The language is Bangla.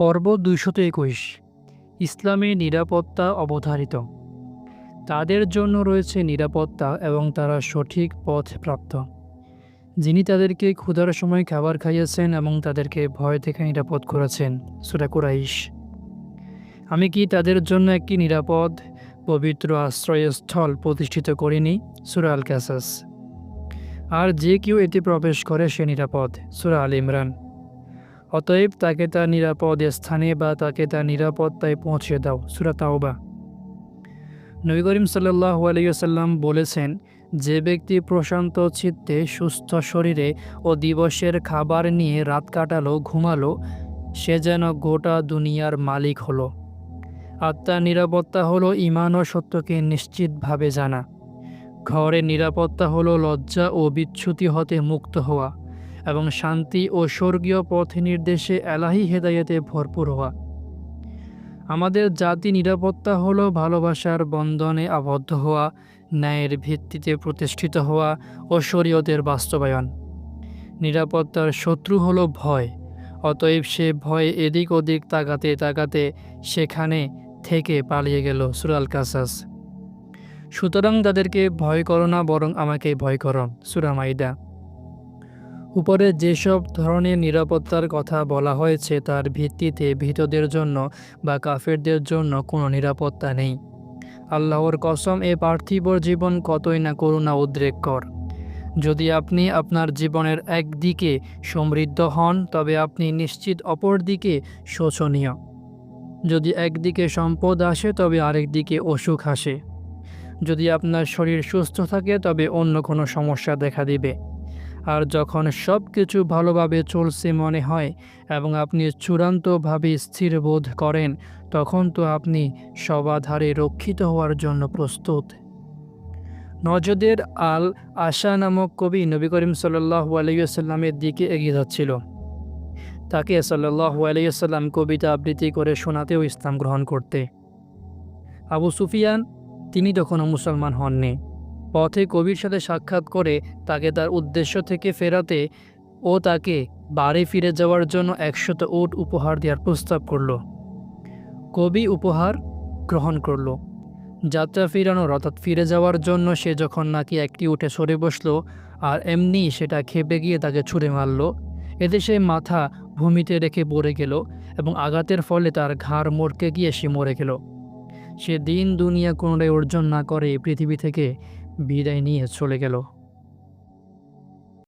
পর্ব দুইশত একুশ। ইসলামে নিরাপত্তা অবধারিত। তাদের জন্য রয়েছে নিরাপত্তা এবং তারা সঠিক পথ প্রাপ্ত। যিনি তাদেরকে ক্ষুধার সময় খাবার খাইয়েছেন এবং তাদেরকে ভয় থেকে নিরাপদ করেছেন, সুরা কুরাইশ। আমি কি তাদের জন্য একটি নিরাপদ, পবিত্র আশ্রয়স্থল প্রতিষ্ঠিত করিনি? সুরা আল ক্যাসাস আর যে কেউ এতে প্রবেশ করে সে নিরাপদ, সুরা আল ইমরান অতএব তাকে তার নিরাপদ স্থানে বা তাকে তার নিরাপত্তায় পৌঁছে দাও, সুরা তাওবা। নবী করিম সাল্লাহ আলিয়াল্লাম বলেছেন, যে ব্যক্তি প্রশান্ত চিত্তে সুস্থ শরীরে ও দিবসের খাবার নিয়ে রাত কাটালো, ঘুমালো, সে যেন গোটা দুনিয়ার মালিক হলো। আত্মার নিরাপত্তা হলো ইমান ও সত্যকে নিশ্চিতভাবে জানা। ঘরে নিরাপত্তা হলো লজ্জা ও বিচ্যুতি হতে মুক্ত হওয়া। এবং শান্তি ও স্বর্গীয় পথ নির্দেশে এলাহি হেদায়েতে ভরপুর হওয়া। আমাদের জাতি নিরাপত্তা হলো ভালোবাসার বন্ধনে আবদ্ধ হওয়া, ন্যায়ের ভিত্তিতে প্রতিষ্ঠিত হওয়া ও শরীয়তের বাস্তবায়ন। নিরাপত্তার শত্রু হলো ভয়, অতএব সে ভয় এদিক ওদিক তাকাতে তাকাতে সেখানে থেকে পালিয়ে গেল সুরাল কাসাস সুতরাং তাদেরকে ভয় করো না, বরং আমাকে ভয় করো। সুরামাইদা উপরে যেসব ধরনের নিরাপত্তার কথা বলা হয়েছে, তার ভিত্তিতে ভীতদের জন্য বা কাফেরদের জন্য কোনো নিরাপত্তা নেই। আল্লাহর কসম, এ পার্থিব জীবন কতই না করুণা উদ্রেককর যদি আপনি আপনার জীবনের একদিকে সমৃদ্ধ হন, তবে আপনি নিশ্চিত অপর দিকে শোচনীয়। যদি একদিকে সম্পদ আসে, তবে আরেক দিকে অসুখ আসে। যদি আপনার শরীর সুস্থ থাকে, তবে অন্য কোনো সমস্যা দেখা দিবে। আর যখন সব কিছু ভালোভাবে চলছে মনে হয় এবং আপনি চূড়ান্তভাবে স্থির বোধ করেন, তখন তো আপনি সবাধারে রক্ষিত হওয়ার জন্য প্রস্তুত। নজদের আল আশা নামক কবি নবী করিম সাল্লাহু আলাইসাল্লামের দিকে এগিয়ে যাচ্ছিল। তাকে সাল্লাহু আলাইসাল্লাম কবিতা আবৃত্তি করে শোনাতেও ইসলাম গ্রহণ করতে। আবু সুফিয়ান, তিনি তখনও মুসলমান হননি। পথে কবির সাথে সাক্ষাৎ করে তাকে তার উদ্দেশ্য থেকে ফেরাতে ও তাকে বাড়ি ফিরে যাওয়ার জন্য একশত উট উপহার দেওয়ার প্রস্তাব করল। কবি উপহার গ্রহণ করল। যাত্রা ফিরানোর অর্থাৎ ফিরে যাওয়ার জন্য সে যখন নাকি একটি উঠে সরে বসল আর এমনি সেটা খেপে গিয়ে তাকে ছুঁড়ে মারল, এতে সে মাথা ভূমিতে রেখে পড়ে গেল এবং আঘাতের ফলে তার ঘাড় মরকে গিয়ে সে মরে গেল। সে দিন দুনিয়া কোনোটাই অর্জন না করে পৃথিবী থেকে বিদায় নিয়ে চলে গেল।